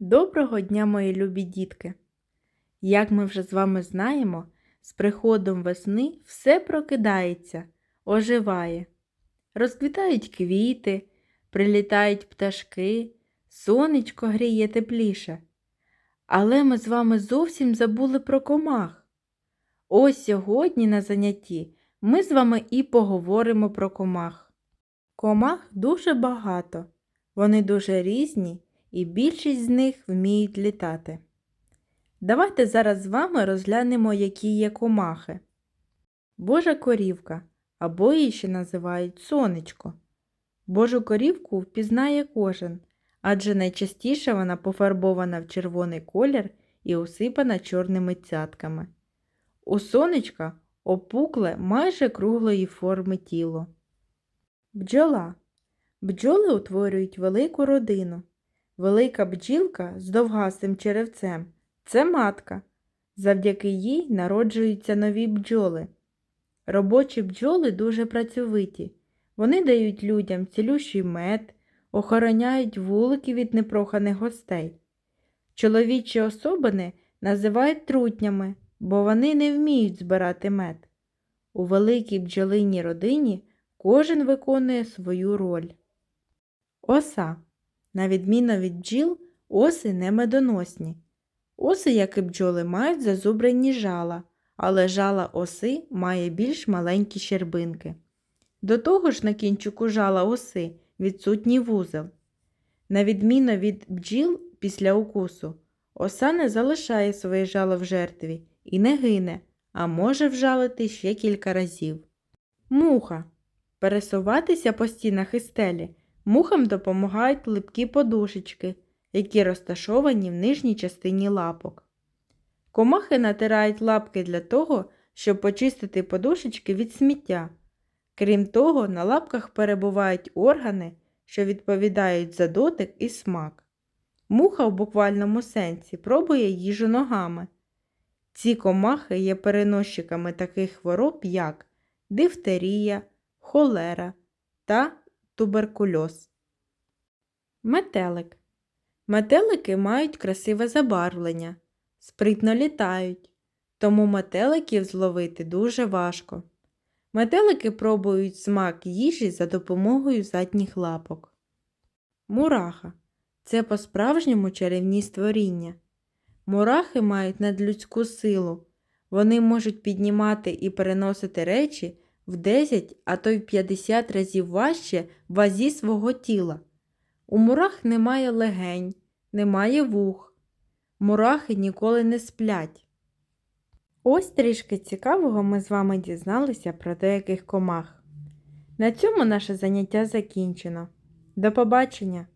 Доброго дня, мої любі дітки! Як ми вже з вами знаємо, з приходом весни все прокидається, оживає. Розквітають квіти, прилітають пташки, сонечко гріє тепліше. Але ми з вами зовсім забули про комах. Ось сьогодні на занятті ми з вами і поговоримо про комах. Комах дуже багато, вони дуже різні і більшість з них вміють літати. Давайте зараз з вами розглянемо, які є комахи. Божа корівка, або її ще називають сонечко. Божу корівку впізнає кожен, адже найчастіше вона пофарбована в червоний колір і усипана чорними цятками. У сонечка опукле майже круглої форми тіло. Бджола. Бджоли утворюють велику родину. Велика бджілка з довгастим черевцем це матка. Завдяки їй народжуються нові бджоли. Робочі бджоли дуже працьовиті. Вони дають людям цілющий мед, охороняють вулики від непроханих гостей. Чоловічі особини називають трутнями, бо вони не вміють збирати мед. У великій бджолиній родині кожен виконує свою роль. Оса. На відміну від бджіл, оси не медоносні. Оси, як і бджоли, мають зазубрені жала, але жала оси має більш маленькі щербинки. До того ж на кінчику жала оси відсутній вузел. На відміну від бджіл після укусу, оса не залишає своє жало в жертві і не гине, а може вжалити ще кілька разів. Муха. Пересуватися по стінах і стелі Мухам допомагають липкі подушечки, які розташовані в нижній частині лапок. Комахи натирають лапки для того, щоб почистити подушечки від сміття. Крім того, на лапках перебувають органи, що відповідають за дотик і смак. Муха в буквальному сенсі пробує їжу ногами. Ці комахи є переносчиками таких хвороб, як дифтерія, холера та туберкульоз. Метелик. Метелики мають красиве забарвлення, спритно літають, тому метеликів зловити дуже важко. Метелики пробують смак їжі за допомогою задніх лапок. Мураха це по-справжньому чарівні створіння. Мурахи мають надлюдську силу. Вони можуть піднімати і переносити речі в 10, а то й 50 разів важче вазі свого тіла. У мурах немає легень, немає вух. Мурахи ніколи не сплять. Ось трішки цікавого ми з вами дізналися про деяких комах. На цьому наше заняття закінчено. До побачення!